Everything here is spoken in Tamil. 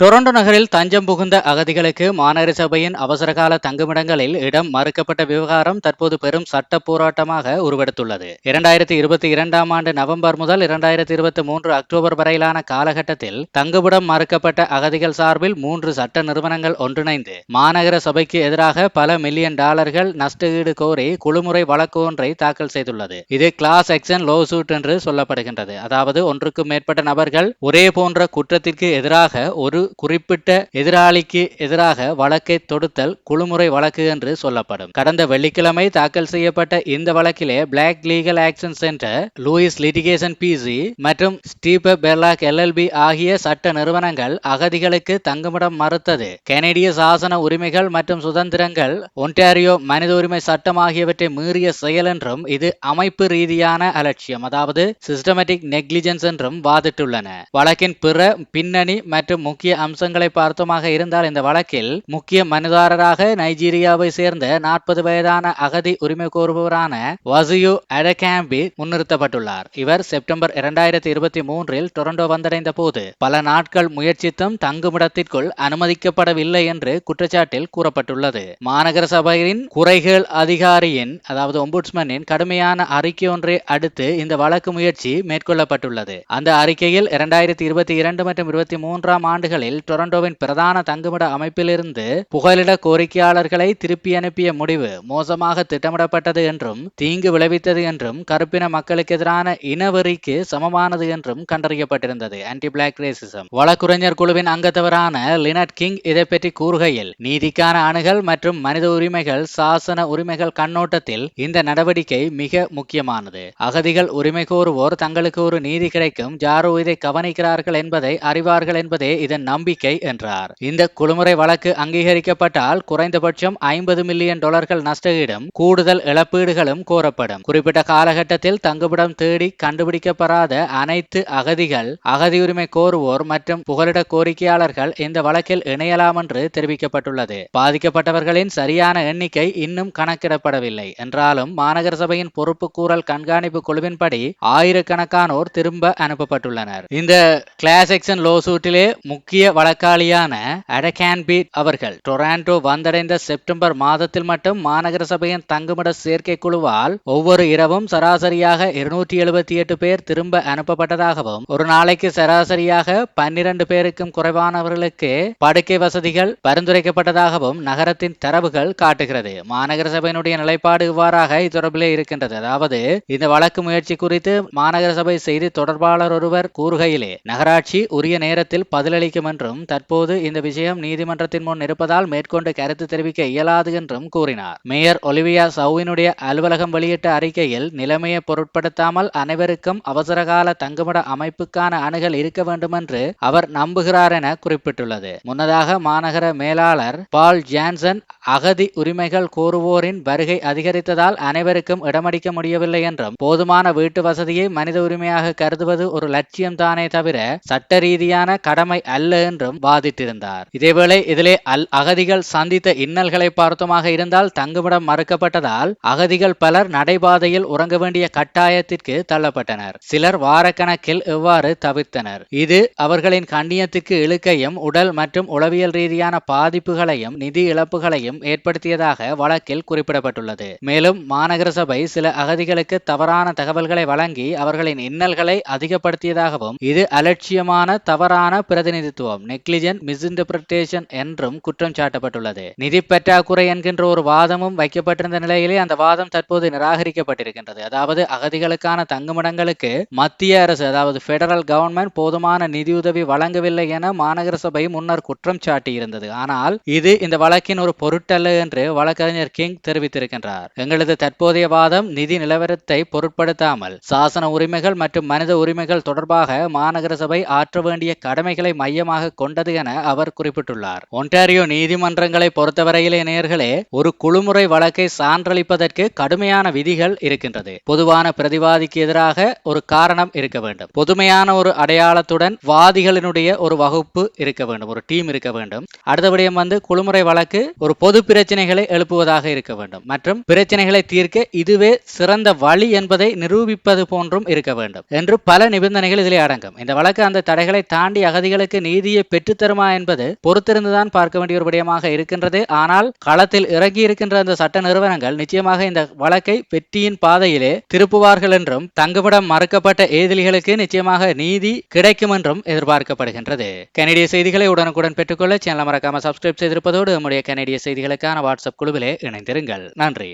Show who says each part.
Speaker 1: டொரண்டோ நகரில் தஞ்சம் புகுந்த அகதிகளுக்கு மாநகர சபையின் அவசரகால தங்குமிடங்களில் இடம் மறுக்கப்பட்ட விவகாரம் தற்போது பெரும் சட்ட போராட்டமாக உருவெடுத்துள்ளது. இரண்டாயிரத்தி இருபத்தி இரண்டாம் ஆண்டு நவம்பர் முதல் இரண்டாயிரத்தி இருபத்தி மூன்று அக்டோபர் வரையிலான காலகட்டத்தில் தங்குமிடம் மறுக்கப்பட்ட அகதிகள் சார்பில் மூன்று சட்ட நிறுவனங்கள் ஒன்றிணைந்து மாநகர சபைக்கு எதிராக பல மில்லியன் டாலர்கள் நஷ்டஈடு கோரி குழுமுறை வழக்கு ஒன்றை தாக்கல் செய்துள்ளது. இது கிளாஸ் எக்ஷன் லோ சூட் என்று சொல்லப்படுகின்றது. அதாவது ஒன்றுக்கும் மேற்பட்ட நபர்கள் ஒரே போன்ற குற்றத்திற்கு எதிராக ஒரு குறிப்பிட்ட எதிராளிக்கு எதிராக வழக்கை தொடுத்தல் குழுமுறை வழக்கு என்று சொல்லப்படும். கடந்த வெள்ளிக்கிழமை தாக்கல் செய்யப்பட்ட இந்த வழக்கிலே Black Legal Action Centre Louis litigation PC மற்றும் ஸ்டீப பெர்லாக் எல்எல்பி ஆகிய சட்ட நிறுவனங்கள் அகதிகளுக்கு தங்குமிடம் மறுத்தது. கனடிய சாசன உரிமைகள் மற்றும் சுதந்திரங்கள் ஒன்டாரியோ மனித உரிமை சட்டம் ஆகியவற்றை மீறிய செயல் என்றும் இது அமைப்பு ரீதியான அலட்சியம் அதாவது சிஸ்டமேட்டிக் நெக்லிஜென்ஸ் என்றும் வாதிட்டுள்ளன. வழக்கின் பிற பின்னணி மற்றும் முக்கிய அம்சங்களை பார்த்தோமாக இருந்தால் இந்த வழக்கில் முக்கிய மனுதாரராக நைஜீரியாவை சேர்ந்த நாற்பது வயதான அகதி உரிமை கோருபவரான வசியு அடகேம்பி முன்னிறுத்தப்பட்டுள்ளார். இவர் செப்டம்பர் இரண்டாயிரத்தி இருபத்தி மூன்றில் டொரண்டோ வந்தடைந்த போது பல நாட்கள் முயற்சித்தும் தங்குமிடத்திற்குள் அனுமதிக்கப்படவில்லை என்று குற்றச்சாட்டில் கூறப்பட்டுள்ளது. மாநகர சபையின் குறைகள் அதிகாரியின் அதாவது ஒம்புட்ஸ்மனின் கடுமையான அறிக்கை ஒன்றை அடுத்து இந்த வழக்கு முயற்சி மேற்கொள்ளப்பட்டுள்ளது. அந்த அறிக்கையில் இரண்டாயிரத்தி இருபத்தி இரண்டு மற்றும் இருபத்தி மூன்றாம் ஆண்டுகள் நாட்களில் டொரண்டோவின் பிரதான தங்குமிட அமைப்பிலிருந்து புகலிட கோரிக்கையாளர்களை திருப்பி அனுப்பிய முடிவு மோசமாக திட்டமிடப்பட்டது என்றும் தீங்கு விளைவித்தது என்றும் கருப்பின மக்களுக்கு எதிரான இனவெறிக்கு சமமானது என்றும் கண்டறியப்பட்டிருந்தது. ஆன்டி பிளாக் ரேசிசம் வழக்குரைஞர் குழுவின் அங்கத்தவரான லினட் கிங் இதை பற்றி கூறுகையில் நீதிக்கான அணுகல் மற்றும் மனித உரிமைகள் சாசன உரிமைகள் கண்ணோட்டத்தில் இந்த நடவடிக்கை மிக முக்கியமானது. அகதிகள் உரிமை கோருவோர் தங்களுக்கு ஒரு நீதி கிடைக்கும் யாரோ இதை கவனிக்கிறார்கள் என்பதை அறிவார்கள் என்பதே இதன் நம்பிக்கை என்றார். இந்த குழுமுறை வழக்கு அங்கீகரிக்கப்பட்டால் குறைந்தபட்சம் ஐம்பது மில்லியன் டாலர்கள் நஷ்டஈடும் கூடுதல் இழப்பீடுகளும் கோரப்படும். குறிப்பிட்ட காலகட்டத்தில் தங்குமிடம் தேடி கண்டுபிடிக்கப்படாத அனைத்து அகதிகள் அகதி உரிமை கோருவோர் மற்றும் புகலிட கோரிக்கையாளர்கள் இந்த வழக்கில் இணையலாம் என்று தெரிவிக்கப்பட்டுள்ளது. பாதிக்கப்பட்டவர்களின் சரியான எண்ணிக்கை இன்னும் கணக்கிடப்படவில்லை. என்றாலும் மாநகர சபையின் பொறுப்பு கூறல் கண்காணிப்பு குழுவின்படி ஆயிரக்கணக்கானோர் திரும்ப அனுப்பப்பட்டுள்ளனர். இந்த கிளாஸ் எக்ஷன் லோ சூட்டிலே முக்கிய வழக்காளியான அடகான்பீட் அவர்கள் டொராண்டோ வந்தடைந்த செப்டம்பர் மாதத்தில் மட்டும் மாநகர சபையின் தங்குமிட சேர்க்கை குழுவால் ஒவ்வொரு இரவும் சராசரியாக இருநூற்றி எழுபத்தி எட்டு பேர் திரும்ப அனுப்பப்பட்டதாகவும் ஒரு நாளைக்கு சராசரியாக பன்னிரண்டு பேருக்கும் குறைவானவர்களுக்கு படுக்கை வசதிகள் பரிந்துரைக்கப்பட்டதாகவும் நகரத்தின் தரவுகள் காட்டுகிறது. மாநகர சபையினுடைய நிலைப்பாடு இவ்வாறாக இத்தொடர்பிலே இருக்கின்றது. அதாவது இந்த வழக்கு முயற்சி குறித்து மாநகர சபை செய்தி தொடர்பாளர் ஒருவர் கூறுகையிலே நகராட்சி உரிய நேரத்தில் பதிலளிக்கும் என்றும் தற்போது இந்த விஷயம் நீதிமன்றத்தின் முன் இருப்பதால் மேற்கொண்டு கருத்து தெரிவிக்க இயலாது என்றும் கூறினார். மேயர் ஒலிவியா சவுவினுடைய அலுவலகம் வெளியிட்ட அறிக்கையில் நிலைமையை பொருட்படுத்தாமல் அனைவருக்கும் அவசரகால தங்குமிட அமைப்புக்கான அணுகல் இருக்க வேண்டும் என்று அவர் நம்புகிறார் என குறிப்பிட்டுள்ளது. முன்னதாக மாநகர மேலாளர் பால் ஜான்சன் அகதி உரிமைகள் கோருவோரின் வருகை அதிகரித்ததால் அனைவருக்கும் இடமளிக்க முடியவில்லை என்றும் போதுமான வீட்டு வசதியை மனித உரிமையாக கருதுவது ஒரு லட்சியம் தானே தவிர சட்ட ரீதியான கடமை அல்ல என்றும் வாதிட்டிருந்தார். இதேவேளை இதிலே அல் அகதிகள் சந்தித்த இன்னல்களை பார்த்துமாக இருந்தால் தங்குமிடம் மறுக்கப்பட்டதால் அகதிகள் பலர் நடைபாதையில் உறங்க வேண்டிய கட்டாயத்திற்கு தள்ளப்பட்டனர். சிலர் வாரக்கணக்கில் எவ்வாறு தவிர்த்தனர் இது அவர்களின் கண்ணியத்துக்கு இழுக்கையும் உடல் மற்றும் உளவியல் ரீதியான பாதிப்புகளையும் நிதி இழப்புகளையும் ஏற்படுத்தியதாக வழக்கில் குறிப்பிடப்பட்டுள்ளது. மேலும் மாநகர சபை சில அகதிகளுக்கு தவறான தகவல்களை வழங்கி அவர்களின் இன்னல்களை அதிகப்படுத்தியதாகவும் இது அலட்சியமான தவறான பிரதிநிதித்துவம். நெக்லிஜென்ட் மிஸ்இன்டர்பிரேஷன் என்றும் குற்றம் சாட்டப்பட்டுள்ளது. நிதி பற்றாக்குறை என்கின்ற ஒரு வாதமும் வைக்கப்பட்டிருந்த நிலையிலே அந்த வாதம் தற்போது நிராகரிக்கப்பட்டிருக்கின்றது. அதாவது அகதிகளுக்கான தங்குமிடங்களுக்கு மத்திய அரசு அதாவது பெடரல் கவர்மெண்ட் போதுமான நிதியுதவி வழங்கவில்லை என மாநகர சபை முன்னர் குற்றம் சாட்டியிருந்தது. ஆனால் இது இந்த வழக்கின் ஒரு பொருட்டல்ல என்று வழக்கறிஞர் கிங் தெரிவித்திருக்கின்றார். எங்களது தற்போதைய வாதம் நிதி நிலவரத்தை பொருட்படுத்தாமல் சாசன உரிமைகள் மற்றும் மனித உரிமைகள் தொடர்பாக மாநகர சபை ஆற்ற வேண்டிய கடமைகளை மையமாக கொண்டது என அவர் குறிப்பிட்டுள்ளார். ஒன்டாரியோ நீதிமன்றங்களை பொறுத்தவரையிலே நேர்களே ஒரு குழுமுறை வழக்கை சான்றளிப்பதற்கு கடுமையான விதிகள் இருக்கின்றது. பொதுவான பிரதிவாதிக்கு எதிராக ஒரு காரணம் இருக்க வேண்டும். பொதுமையான ஒரு அடையாளத்துடன் வாதிகளினுடைய ஒரு வகுப்பு இருக்க வேண்டும். ஒரு டீம் இருக்க வேண்டும். அடுத்தபடியும் வந்து குழுமுறை வழக்கு ஒரு பொது பிரச்சனைகளை எழுப்புவதாக இருக்க வேண்டும். மற்றும் பிரச்சனைகளை தீர்க்க இதுவே சிறந்த வழி என்பதை நிரூபிப்பது போன்றும் இருக்க வேண்டும். என்று பல நிபந்தனைகள் இதில் அடங்கும். இந்த வழக்கு அந்த தடைகளை தாண்டி அகதிகளுக்கு நீதி நீதியை பெற்றுத்தருமா என்பது பொறுத்திருந்துதான் பார்க்க வேண்டிய ஒரு விடயமாக இருக்கின்றது. ஆனால் களத்தில் இறங்கி இருக்கின்ற அந்த சட்ட நிறுவனங்கள் நிச்சயமாக இந்த வழக்கை வெற்றியின் பாதையிலே திருப்புவார்கள் என்றும் தங்குபடம் மறுக்கப்பட்ட ஏதிலிகளுக்கு நிச்சயமாக நீதி கிடைக்கும் என்றும் எதிர்பார்க்கப்படுகின்றது. கனடிய செய்திகளை உடனுக்குடன் பெற்றுக்கொள்ள சேனலை மறக்காம சப்ஸ்கிரைப் செய்திருப்பதோடு நம்முடைய கனடிய செய்திகளுக்கான வாட்ஸ்அப் குழுவிலே இணைந்திருங்கள். நன்றி.